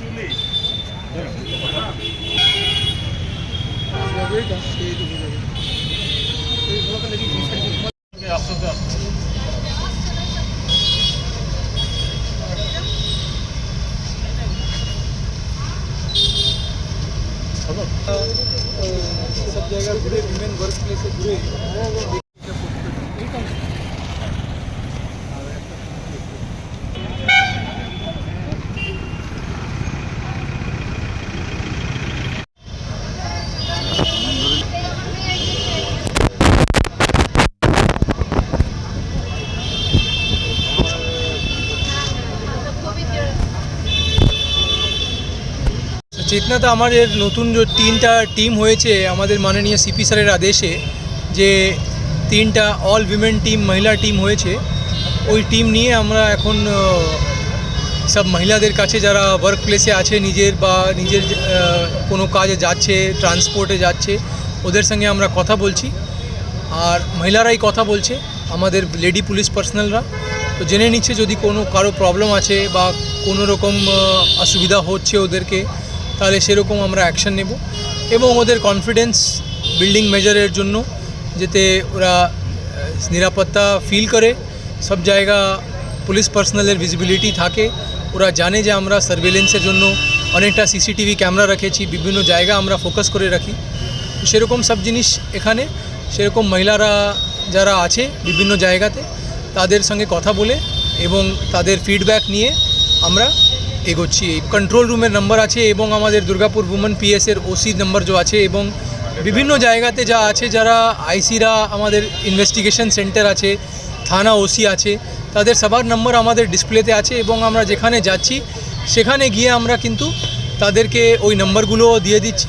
Uh, uh, सब जगह जुड़े विमेन वर्क प्लेस से जुड़े চেতনাতে আমাদের নতুন যে তিনটা টিম হয়েছে, আমাদের মাননীয় সিপি স্যারের আদেশে যে তিনটা অল উইমেন টিম মহিলা টিম হয়েছে। ওই টিম নিয়ে আমরা এখন সব মহিলাদের কাছে যারা ওয়ার্ক প্লেসে আছে নিজের বা নিজের কোনো কাজে যাচ্ছে ট্রান্সপোর্টে যাচ্ছে, ওদের সঙ্গে আমরা কথা বলছি। আর মহিলারাই কথা বলছে, আমাদের লেডি পুলিশ পার্সোনালরা তো জেনে নিচ্ছে যদি কোনো কারও প্রবলেম আছে বা কোনো রকম অসুবিধা হচ্ছে ওদেরকে তাহলে সেরকম আমরা অ্যাকশন নেব। এবং ওদের কনফিডেন্স বিল্ডিং মেজারের জন্য যাতে ওরা নিরাপত্তা ফিল করে। সব জায়গা পুলিশ পার্সোনালের ভিজিবিলিটি থাকে। ওরা জানে যে আমরা সার্ভেলেন্সের জন্য অনেকটা সিসিটিভি ক্যামেরা রেখেছি, বিভিন্ন জায়গা আমরা ফোকাস করে রাখি। সেরকম সব জিনিস এখানে, সেরকম মহিলারা যারা আছে বিভিন্ন জায়গাতে, তাদের সঙ্গে কথা বলে এবং তাদের ফিডব্যাক নিয়ে আমরা এগোচ্ছি। কন্ট্রোল রুমের নম্বর আছে এবং আমাদের দুর্গাপুর উমেন পিএসের ওসি নম্বর যে আছে এবং বিভিন্ন জায়গাতে যা আছে, যারা আইসিরা আমাদের ইনভেস্টিগেশন সেন্টার আছে, থানা ওসি আছে, তাদের সবার নম্বর আমাদের ডিসপ্লেতে আছে এবং আমরা যেখানে যাচ্ছি, সেখানে গিয়ে আমরা কিন্তু তাদেরকে ওই নম্বরগুলো দিয়ে দিচ্ছি।